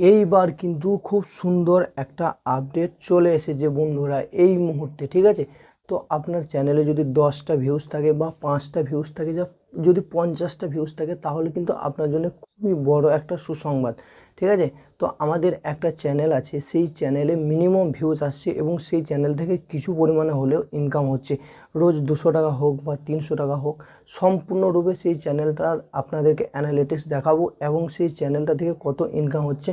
এইবার কিন্তু খুব সুন্দর একটা আপডেট চলে এসেছে বন্ধুরা এই মুহূর্তে, ঠিক আছে? তো আপনার চ্যানেলে যদি দশটা ভিউজ থাকে বা পাঁচটা ভিউজ থাকে, যা যদি পঞ্চাশটা ভিউজ থাকে, তাহলে কিন্তু আপনার জন্য খুবই বড় একটা সুসংবাদ। ঠিক আছে? তো আমাদের একটা চ্যানেল আছে, সেই চ্যানেলে মিনিমাম ভিউজ আসছে এবং সেই চ্যানেল থেকে কিছু পরিমাণে হলেও ইনকাম হচ্ছে। রোজ দুশো টাকা হোক বা তিনশো টাকা হোক, সম্পূর্ণরূপে সেই চ্যানেলটার আপনাদেরকে অ্যানালিটিক্স দেখাবো এবং সেই চ্যানেলটা থেকে কত ইনকাম হচ্ছে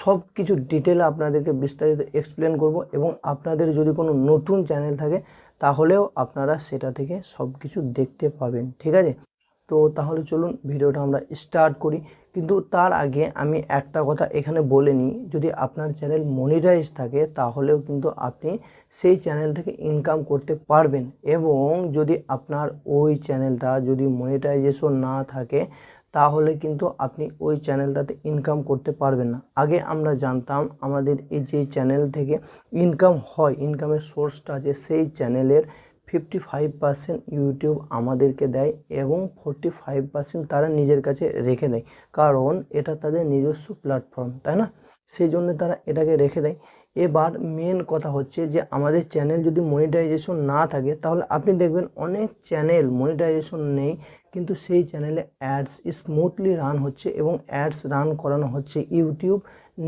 সব কিছু ডিটেলে আপনাদেরকে বিস্তারিত এক্সপ্লেন করব এবং আপনাদের যদি কোনো নতুন চ্যানেল থাকে, তাহলেও আপনারা সেটা থেকে সব কিছু দেখতে পাবেন, ঠিক আছে? তো তাহলে চলুন ভিডিওটা আমরা স্টার্ট করি। কিন্তু তার আগে আমি একটা কথা এখানে বলে নিই, যদি আপনার চ্যানেল মনিটাইজ থাকে, তাহলেও কিন্তু আপনি সেই চ্যানেল থেকে ইনকাম করতে পারবেন। এবং যদি আপনার ওই চ্যানেলটা যদি মনিটাইজেশন না থাকে, তাহলে কিন্তু আপনি ওই চ্যানেলটাতে ইনকাম করতে পারবেন না। আগে আমরা জানতাম আমাদের এই যে চ্যানেল থেকে ইনকাম হয় ইনকামের সোর্সটা আছে সেই চ্যানেলের ফিফটি ফাইভ পার্সেন্ট ইউটিউব আমাদেরকে দেয় এবং ফোরটি ফাইভ পার্সেন্ট তারা নিজের কাছে রেখে দেয়। কারণ এটা তাদের নিজস্ব প্ল্যাটফর্ম, তাই না? সেই জন্য তারা এটাকে রেখে দেয়। এবার মেন কথা হচ্ছে যে আমাদের চ্যানেল যদি মনিটাইজেশন না থাকে, তাহলে আপনি দেখবেন অনেক চ্যানেল মনিটাইজেশন নেই, কিন্তু সেই চ্যানেলে অ্যাডস স্মুথলি রান হচ্ছে এবং অ্যাডস রান করানো হচ্ছে ইউটিউব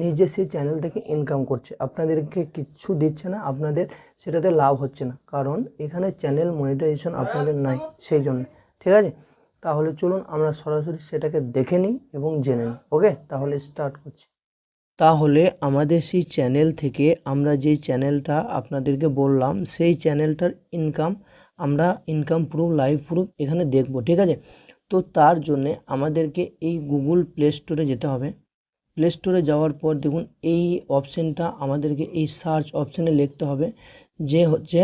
নিজে সেই চ্যানেল থেকে ইনকাম করছে। আপনাদেরকে কিচ্ছু দিচ্ছে না, আপনাদের সেটাতে লাভ হচ্ছে না, কারণ এখানে চ্যানেল মনিটাইজেশন আপনাদের নাই সেই জন্য। ঠিক আছে? তাহলে চলুন আমরা সরাসরি সেটাকে দেখে নিই এবং জেনে নিই। ওকে তাহলে স্টার্ট করছি। তাহলে আমাদের সেই চ্যানেল থেকে আমরা যেই চ্যানেলটা আপনাদেরকে বললাম, সেই চ্যানেলটার ইনকাম আমরা ইনকাম প্রুফ লাইভ প্রুফ এখানে দেখব, ঠিক আছে? তো তার জন্যে আমাদেরকে এই গুগল প্লে স্টোরে যেতে হবে। প্লে স্টোরে যাওয়ার পর দেখুন, এই অপশানটা আমাদেরকে এই সার্চ অপশানে লিখতে হবে, যে হচ্ছে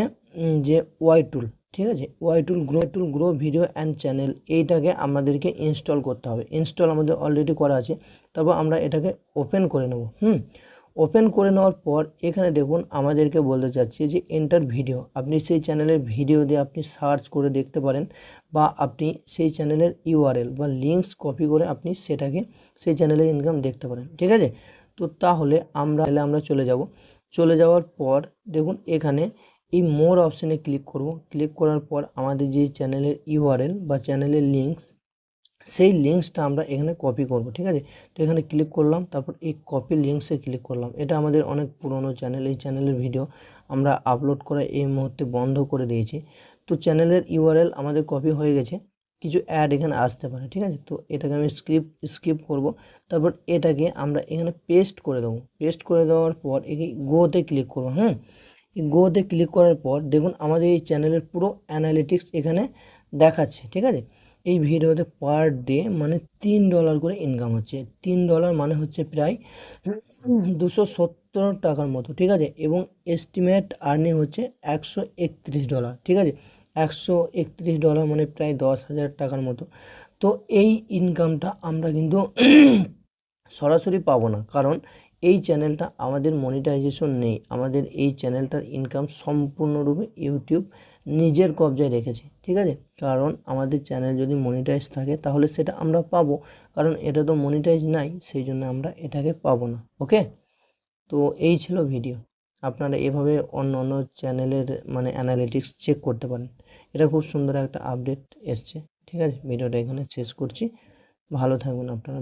যে ওয়াই টুল ঠিক আছে? Y tool grow tool grow video and channel এইটাকে আমাদেরকে ইনস্টল করতে হবে। ইনস্টল আমাদের অলরেডি করা আছে। তারপর আমরা এটাকে ওপেন করে নেব। হুম? ওপেন করে নেওয়ার পর এখানে দেখুন আমাদেরকে বলতে চাচ্ছি যে এন্টার ভিডিও আপনি সেই চ্যানেলের ভিডিও দিয়ে আপনি সার্চ করে দেখতে পারেন বা আপনি সেই চ্যানেলের ইউআরএল বা লিঙ্কস কপি করে আপনি সেটাকে সেই চ্যানেলের ইনকাম দেখতে পারেন। ঠিক আছে? তো তাহলে আমরা আমরা চলে যাব। চলে যাওয়ার পর দেখুন এখানে এই মোর অপশানে ক্লিক করব। ক্লিক করার পর আমাদের যে চ্যানেলের ইউআরএল বা চ্যানেলের লিঙ্কস সেই লিঙ্কসটা আমরা এখানে কপি করব, ঠিক আছে? তো এখানে ক্লিক করলাম, তারপর এই কপি লিঙ্কসে ক্লিক করলাম। এটা আমাদের অনেক পুরনো চ্যানেল এই চ্যানেলের ভিডিও আমরা আপলোড করা এই মুহূর্তে বন্ধ করে দিয়েছি। তো চ্যানেলের ইউআরএল আমাদের কপি হয়ে গেছে। কিছু অ্যাড এখানে আসতে পারে, ঠিক আছে? তো এটাকে আমি স্ক্রিপ স্কিপ করব। তারপর এটাকে আমরা এখানে পেস্ট করে দেবো। পেস্ট করে দেওয়ার পর এই গোতে ক্লিক করব এই গোতে ক্লিক করার পর দেখুন আমাদের এই চ্যানেলের পুরো অ্যানালিটিক্স এখানে দেখাচ্ছে, ঠিক আছে? এই ভিডিওতে পার ডে মানে তিন ডলার করে ইনকাম হচ্ছে। তিন ডলার মানে হচ্ছে প্রায় দুশো সত্তর টাকার মতো, ঠিক আছে? এবং এস্টিমেট আর্নিং হচ্ছে একশো একত্রিশ ডলার, ঠিক আছে? একশো একত্রিশ ডলার মানে প্রায় দশ হাজার টাকার মতো। তো এই ইনকামটা আমরা কিন্তু সরাসরি পাবো না। কারণ এই চ্যানেলটা আমাদের মনিটাইজেশন নেই। আমাদের এই চ্যানেলটার ইনকাম সম্পূর্ণরূপে ইউটিউব নিজের কবজায় রেখেছে, ঠিক আছে? কারণ আমাদের চ্যানেল যদি মনিটাইজ থাকে, তাহলে সেটা আমরা পাবো। কারণ এটা তো মনিটাইজ নাই, সেই জন্য আমরা এটাকে পাবো না ওকে তো এই ছিল ভিডিও আপনারা এভাবে অন্য অন্য চ্যানেলের মানে অ্যানালিটিক্স চেক করতে পারেন। এটা খুব সুন্দর একটা আপডেট এসছে, ঠিক আছে? ভিডিওটা এখানে শেষ করছি। ভালো থাকবেন আপনারা।